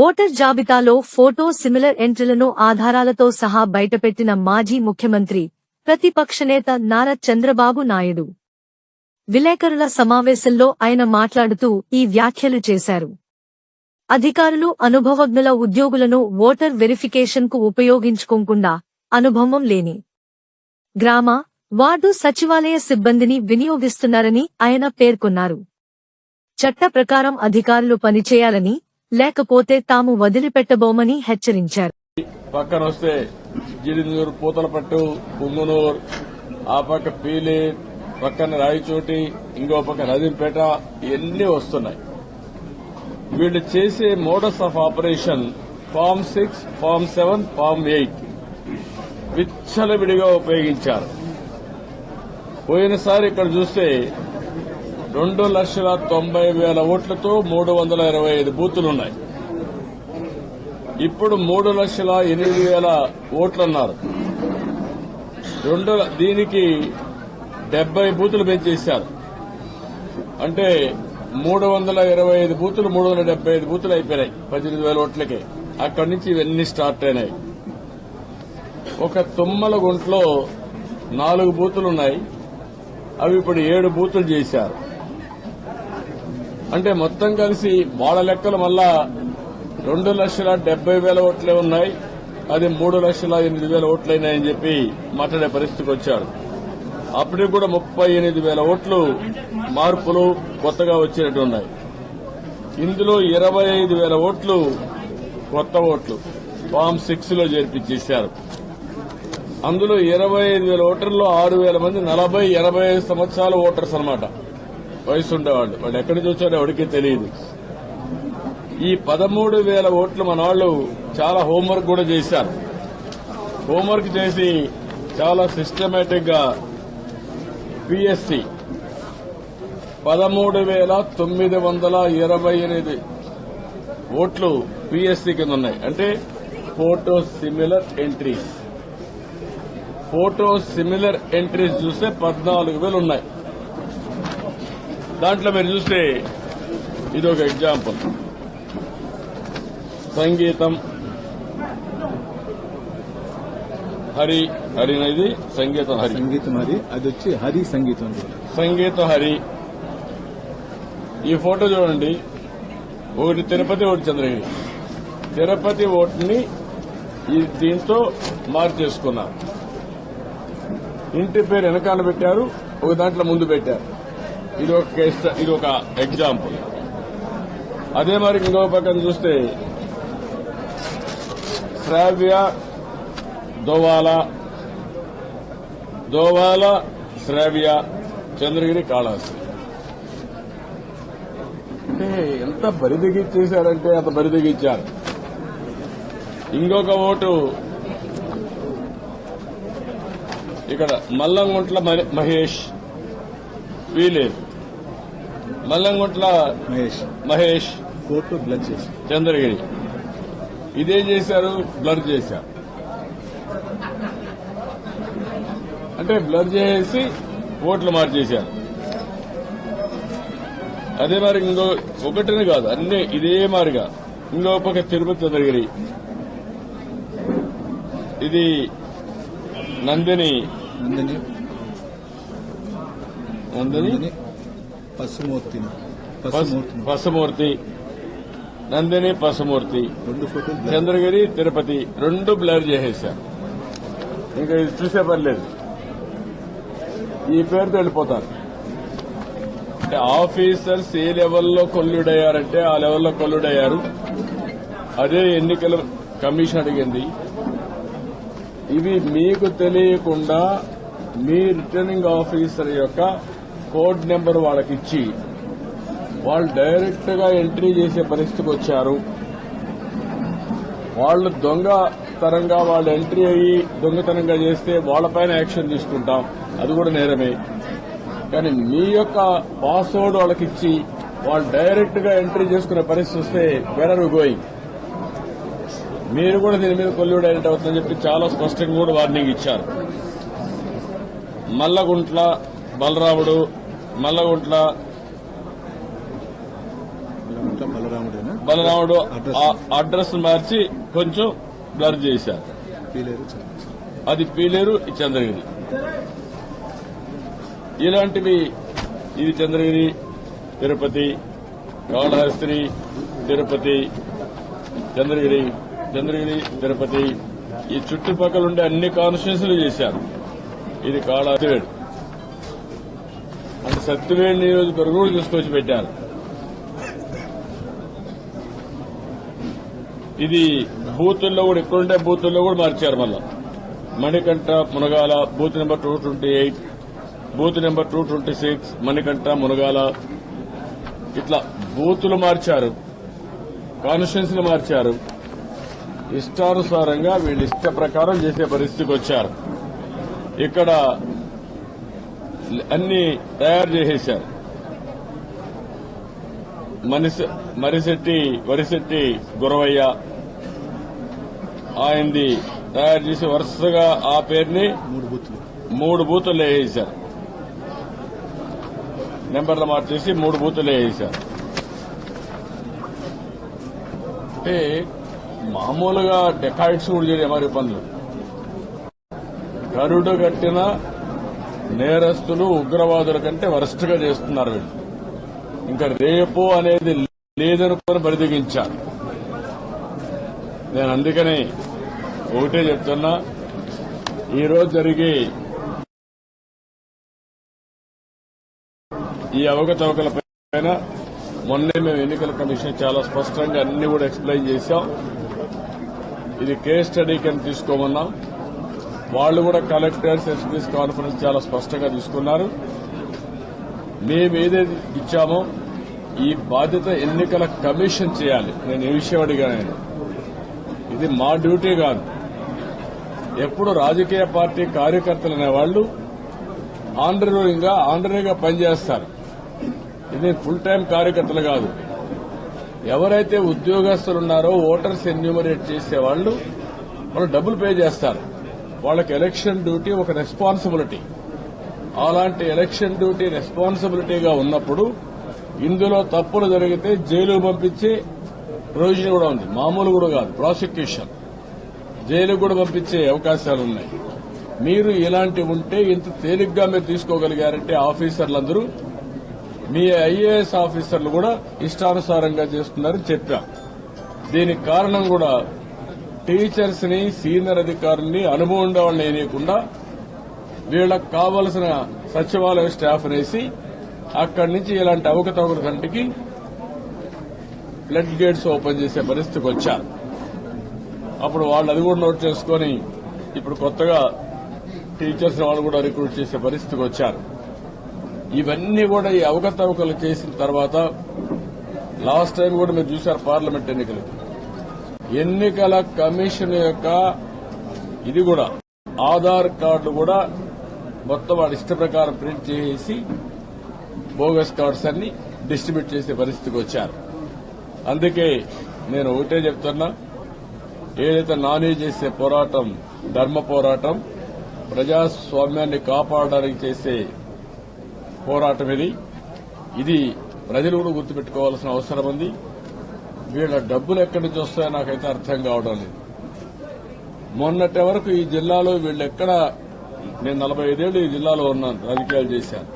Voter జాబితాలో photo similar ఎంట్రీలను ఆధారాలతో సహా బయటపెట్టిన మాజీ ముఖ్యమంత్రి ప్రతిపక్ష నేత నారా చంద్రబాబు నాయుడు. విలేకరుల సమావేశంలో ఆయన మాట్లాడుతూ ఈ వ్యాఖ్యలు చేశారు. అధికారులు అనుభవజ్ఞుల ఉద్యోగులను ఓటర్ వెరిఫికేషన్కు ఉపయోగించుకోకుండా అనుభవం లేని గ్రామ వార్డు సచివాలయ సిబ్బందిని వినియోగిస్తున్నారని ఆయన పేర్కొన్నారు. చట్ట ప్రకారం అధికారులు పనిచేయాలని లేకపోతే తాము వదిలిపెట్టబోమని హెచ్చరించారు. పక్కన వస్తే జిడిందూరు పూతలపట్టు పుంగునూరు ఆ పక్క పీలి పక్కన రాయచోటి ఇంకో పక్క నదింపేట ఇవన్నీ వస్తున్నాయి. వీళ్ళు చేసే modus of operation form six form seven form eight విచ్చలవిడిగా ఉపయోగించారు. పోయినసారి ఇక్కడ చూస్తే రెండు లక్షల తొంభై వేల ఓట్లతో మూడు వందల ఇరవై ఐదు బూతులున్నాయి. ఇప్పుడు మూడు లక్షల ఎనిమిది వేల ఓట్లు అన్నారు రెండు దీనికి డెబ్బై బూతులు పెంచేశారు. అంటే మూడు వందల ఇరవై ఐదు బూతులు మూడు వందల డెబ్బై ఐదు బూతులు అయిపోయినాయి పద్దెనిమిది వేల ఓట్లకే. అక్కడి నుంచి ఇవన్నీ స్టార్ట్ అయినాయి. ఒక తుమ్మల గుంట్లో నాలుగు బూతులు ఉన్నాయి అవి ఇప్పుడు ఏడు బూతులు చేశారు. అంటే మొత్తం కలిసి వాళ్ళ లెక్కలు మళ్ళా రెండు లక్షల డెబ్బై వేల ఓట్లే ఉన్నాయి. అది మూడు లక్షల ఎనిమిది వేల ఓట్లయినాయని చెప్పి మాట్లాడే పరిస్థితికి వచ్చారు. అప్పటికి కూడా ముప్పై ఎనిమిది వేల ఓట్లు మార్పులు కొత్తగా వచ్చినట్టు ఉన్నాయి. ఇందులో ఇరవై ఐదు వేల ఓట్లు కొత్త ఓట్లు ఫామ్ సిక్స్లో చేర్పించేశారు. అందులో ఇరవై ఐదు వేల ఓటర్లో ఆరు వేల మంది నలభై ఎనభై ఐదు సంవత్సరాల ఓటర్స్ అనమాట వయసు ఉండేవాళ్ళు వాళ్ళు ఎక్కడి నుంచి వచ్చారో ఎవరికీ తెలియదు. ఈ పదమూడు వేల ఓట్లు మన వాళ్ళు చాలా హోంవర్క్ కూడా చేశారు. హోంవర్క్ చేసి చాలా సిస్టమేటిక్గా పిఎస్సి పదమూడు వేల తొమ్మిది వందల ఇరవై ఎనిమిది ఓట్లు పిఎస్సి కింద ఉన్నాయి. అంటే photo similar entries. Photo similar entries చూస్తే పద్నాలుగు వేలు ఉన్నాయి. దాంట్లో మీరు చూస్తే ఇది ఒక ఎగ్జాంపుల్ సంగీతం. హరి హరి అనేది సంగీతం హరి. సంగీతం అది అది వచ్చి హరి సంగీతం. సంగీత హరి. ఈ ఫోటో చూడండి. ఒకటి తిరుపతి ఒకటి చంద్రగిరి. తిరుపతి ఓటుని ఈ దీంతో మార్చేసుకున్నారు. ఇంటి పేరు వెనకాల పెట్టారు ఒక దాంట్లో ముందు పెట్టారు. ఇది ఒక కేస్ ఇది ఒక ఎగ్జాంపుల్. అదే మరి ఇంకో పక్కన చూస్తే శ్రావ్య దోవాల దోవాల శ్రావ్య చంద్రగిరి కాళహస్తి. అంటే ఎంత బరిదిగిచ్చేశారంటే అంత బరిదిగిచ్చారు. ఇంకొక ఓటు ఇక్కడ మల్లంగుంట్ల మహేష్. వీలేదు. మల్లంగుంట్ల మహేష్. మహేష్. ఫోటో బ్లడ్ చేసి చంద్రగిరి. ఇదేం చేశారు బ్లర్ చేశారు. అంటే బ్లర్ చేసి ఓట్లు మార్చేశారు. అదే మరి ఇంకో ఒకటిని కాదు అన్ని ఇదే మారిగా. ఇంకో పక్క తిరుపతి చంద్రగిరి. ఇది నందిని. నందిని? నందిని. పసుమూర్తిని పసుమూర్తి నందిని బ్లడ్ చంద్రగిరి తిరుపతి రెండు బ్లర్ చేసేశారు ఇంకా ఇది చూసే పని లేదు ఈ పేరుతో వెళ్ళిపోతారు. అంటే ఆఫీసర్స్ ఏ లెవెల్లో కొల్లుడయ్యారంటే ఆ లెవెల్లో కొల్లుడయ్యారు. అదే ఎన్నికల కమిషన్ అడిగింది. ఇవి మీకు తెలియకుండా మీ రిటర్నింగ్ ఆఫీసర్ యొక్క కోడ్ నెంబర్ వాళ్ళకి ఇచ్చి వాళ్ళు డైరెక్ట్గా ఎంట్రీ చేసే పరిస్థితికి వచ్చారు. వాళ్ళు దొంగ తరంగా వాళ్ళు ఎంట్రీ అయ్యి దొంగతనంగా చేస్తే వాళ్ళపైన యాక్షన్ తీసుకుంటాం. అది కూడా నేరమే. కానీ మీ యొక్క పాస్వర్డ్ వాళ్ళకి ఇచ్చి వాళ్ళు డైరెక్ట్గా ఎంట్రీ చేసుకునే పరిస్థితి వస్తే వెరర్ గోయింగ్ మీరు కూడా దీని మీద కొల్లుడు అయినట్టు అవుతుందని చెప్పి చాలా స్పష్టంగా కూడా వార్నింగ్ ఇచ్చారు. మల్లగుంట్ల బలరాముడు మల్లగుంట్ల. బలరాముడు అడ్రస్. మార్చి కొంచెం బ్లర్ చేశారు. అది పీలేరు చంద్రగిరి. ఇలాంటివి ఇది చంద్రగిరి తిరుపతి కాళహస్తి తిరుపతి చంద్రగిరి చంద్రగిరి తిరుపతి. ఈ చుట్టుపక్కల ఉండే అన్ని కాన్స్టిట్యూన్సీలు చేశారు. ఇది కాళహస్తి అంటే సత్యవేడి నియోజకవర్గం కూడా తీసుకొచ్చి పెట్టారు. ఇది బూతుల్లో కూడా ఎక్కడుంటే బూతుల్లో కూడా మార్చారు మళ్ళా. Manikanta Munagala booth number two twenty eight booth number two twenty six Manikanta Munagala. ఇట్లా బూతులు మార్చారు కాన్స్టిట్యున్సీలు మార్చారు. ఇష్టానుసారంగా వీళ్ళు ఇష్ట ప్రకారం చేసే పరిస్థితికి వచ్చారు. ఇక్కడ అన్ని తయారు చేసేశారు. మనిషి మరిశెట్టి వరిశెట్టి గురవయ్య ఆయనది తయారు చేసి వరుసగా ఆ పేరుని మూడు బూత్లు. మూడు బూతులు వేసేశారు. నెంబర్లు మార్చేసి మూడు బూతులు వేసేశారు. అంటే మామూలుగా డెకాయిట్స్ కూడా చేయడం మరి పనులు. కరుడు కట్టిన నేరస్తులు ఉగ్రవాదుల కంటే వరస్ట్గా చేస్తున్నారు వీళ్ళు. ఇంకా రేపు అనేది లేదనుకొని బరిదిగించారు నేను అందుకని ఒకటే చెప్తున్నా ఈరోజు జరిగే ఈ అవకతవకల పైన మొన్నే మేము ఎన్నికల కమిషన్ చాలా స్పష్టంగా అన్ని కూడా ఎక్స్ప్లెయిన్ చేశాం. ఇది కేస్ స్టడీ కింద తీసుకోమన్నాం. వాళ్ళు కూడా కలెక్టర్స్ ఎస్పీస్ కాన్ఫరెన్స్ చాలా స్పష్టంగా తీసుకున్నారు. మేము ఏదైతే ఇచ్చామో ఈ బాధ్యత ఎన్నికల కమిషన్ చేయాలి. నేను ఏ విషయం అడిగాను ఇది మా డ్యూటీ కాదు. ఎప్పుడు రాజకీయ పార్టీ కార్యకర్తలు అనేవాళ్ళు ఆంధ్రగా ఆంధ్రగా పనిచేస్తారు. ఇది ఫుల్ టైం కార్యకర్తలు కాదు. ఎవరైతే ఉద్యోగస్తులున్నారో ఓటర్స్ ఎన్యూమరేట్ చేసేవాళ్ళు వాళ్ళు డబ్బులు పే చేస్తారు. వాళ్ళకి ఎలక్షన్ డ్యూటీ ఒక రెస్పాన్సిబిలిటీ. అలాంటి ఎలక్షన్ డ్యూటీ రెస్పాన్సిబిలిటీగా ఉన్నప్పుడు ఇందులో తప్పులు జరిగితే జైలు పంపించే ప్రొవిజన్ కూడా ఉంది. మామూలు కూడా కాదు. ప్రాసిక్యూషన్. జైలు కూడా పంపించే అవకాశాలు ఉన్నాయి. మీరు ఇలాంటి ఉంటే ఇంత తేలిగ్గా మీరు తీసుకోగలిగారంటే ఆఫీసర్లందరూ మీ ఐఏఎస్ ఆఫీసర్లు కూడా ఇష్టానుసారంగా చేస్తున్నారని చెప్పాం దీనికి కారణం కూడా టీచర్స్ని సీనియర్ అధికారుల్ని అనుభవం ఉండే వాళ్ళని వేయకుండా వీళ్ళకి కావలసిన సచివాలయ స్టాఫ్ వేసి అక్కడి నుంచి ఇలాంటి అవకతవకల కంటికి ఫ్లడ్ గేట్స్ ఓపెన్ చేసే పరిస్థితికి వచ్చారు. అప్పుడు వాళ్ళు అది కూడా నోట్ చేసుకొని ఇప్పుడు కొత్తగా టీచర్స్ వాళ్ళు కూడా రిక్రూట్ చేసే పరిస్థితికి వచ్చారు. ఇవన్నీ కూడా ఈ అవకతవకలు చేసిన తర్వాత లాస్ట్ టైం కూడా మీరు చూశారు పార్లమెంట్ ఎన్నికలు. ఎన్నికల కమిషన్ యొక్క ఇది కూడా ఆధార్ కార్డు కూడా మొత్తం వాడి ఇష్ట ప్రకారం ప్రింట్ చేసి బోగస్ కార్డ్స్ అన్ని డిస్ట్రిబ్యూట్ చేసే పరిస్థితికి వచ్చారు. అందుకే నేను ఒకటే చెప్తున్నా ఏదైతే నాని చేసే పోరాటం ధర్మ పోరాటం ప్రజాస్వామ్యాన్ని కాపాడడానికి చేసే పోరాటం ఇది ఇది ప్రజలు కూడా గుర్తుపెట్టుకోవాల్సిన అవసరం ఉంది. వీళ్ళ డబ్బులు ఎక్కడి నుంచి వస్తాయో నాకైతే అర్థం కావడం లేదు. మొన్నటి వరకు ఈ జిల్లాలో వీళ్ళు ఎక్కడ నేను నలభై ఐదేళ్ళు ఈ జిల్లాలో ఉన్నాను రాజకీయాలు చేశాను.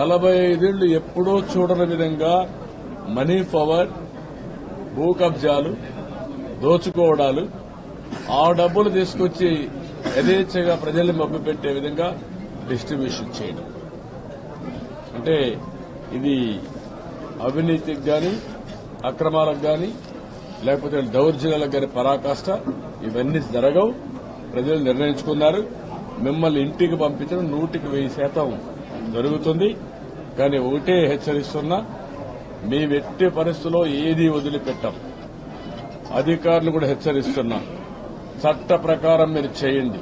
నలభై ఐదేళ్ళు ఎప్పుడూ చూడని విధంగా మనీ పవర్ భూ కబ్జాలు దోచుకోవడాలు ఆ డబ్బులు తీసుకొచ్చి యథేచ్ఛగా ప్రజల్ని మభ్యపెట్టే విధంగా డిస్ట్రిబ్యూషన్ చేయడం. అంటే ఇది అవినీతికి కానీ అక్రమాలకు కానీ లేకపోతే దౌర్జన్యాలకు కానీ పరాకాష్ట ఇవన్నీ జరగవు. ప్రజలు నిర్ణయించుకున్నారు. మిమ్మల్ని ఇంటికి పంపించడం నూటికి వెయ్యి శాతం జరుగుతుంది. కానీ ఒకటే హెచ్చరిస్తున్నా మీ వెట్టి పరిస్థితుల్లో ఏది వదిలిపెట్టాం. అధికారులు కూడా హెచ్చరిస్తున్నా చట్ట ప్రకారం మీరు చేయండి.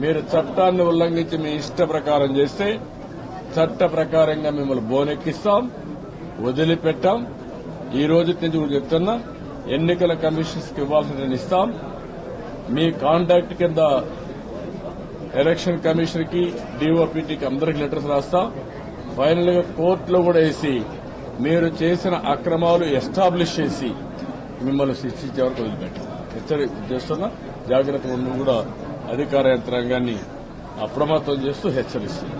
మీరు చట్టాన్ని ఉల్లంఘించి మీ ఇష్ట ప్రకారం చేస్తే చట్ట ప్రకారంగా మిమ్మల్ని బోనెక్కిస్తాం వదిలిపెట్టాం. ఈ రోజు నుంచి కూడా చెప్తున్నా ఎన్నికల కమిషన్స్కి ఇవ్వాల్సిన ఇస్తాం. మీ కాంటాక్ట్ కింద ఎలక్షన్ కమిషన్కి డీఓపీటీకి అందరికి లెటర్స్ రాస్తాం. ఫైనల్గా కోర్టులో కూడా వేసి మీరు చేసిన అక్రమాలు ఎస్టాబ్లిష్ చేసి మిమ్మల్ని శిక్షించే వరకు వదిలిపెట్టాం. హెచ్చరి చేస్తున్నా జాగ్రత్త ఉండి కూడా అధికార యంత్రాంగాన్ని అప్రమత్తం చేస్తూ హెచ్చరిస్తుంది